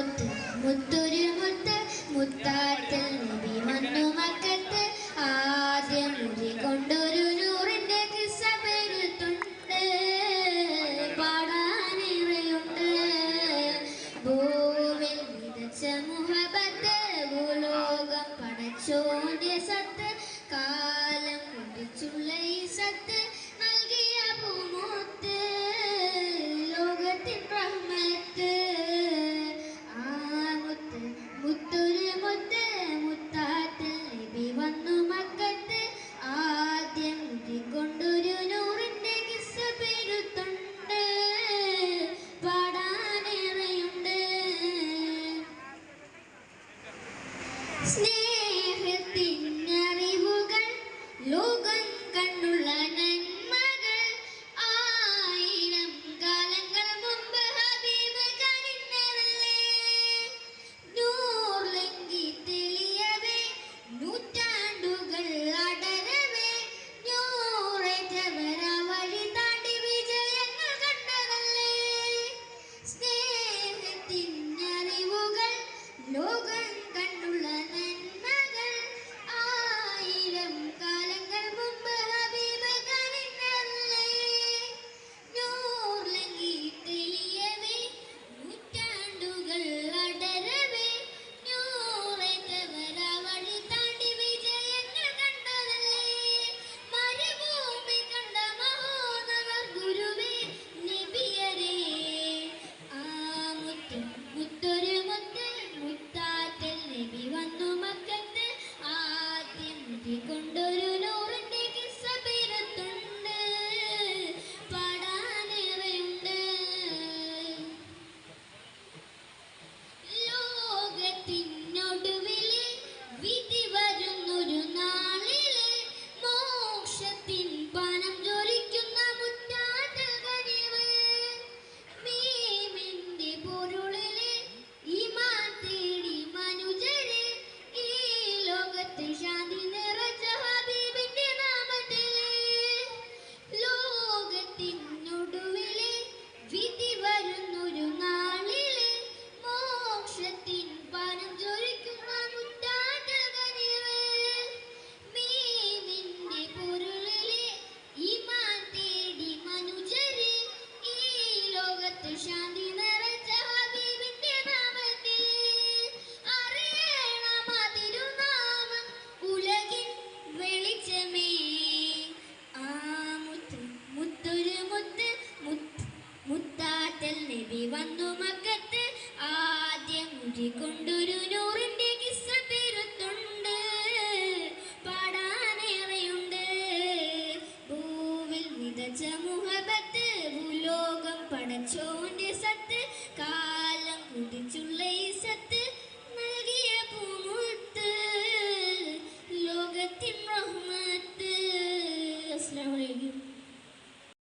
മുത്ത് മുത്തൊരു മുത്ത് മുത്താത്തിൽ നബി മണ്ണു മക്കത്ത്. ആദ്യം മുറി കൊണ്ടൊരു നൂറിന്റെ കിസ്സ പെരുത്തുണ്ട് പാടാനിവയുണ്ട് ഭൂമിൽ വിതച്ച മുഹബത്ത് ഭൂലോകം പടച്ചോന്റെ സത്ത്. സ്നേഹത്തിൻ Nicola. നീട്ടിക്കൊണ്ടൊരു നൂറിന്റെ കിസ്സ പെരുത്തുണ്ട് പാടാനേറെയുണ്ട്. ഭൂവിൽ വിതച്ച മുഹബത്ത് ഭൂലോകം പടച്ചോന്റെ സത്ത് കാലം കുതിച്ചു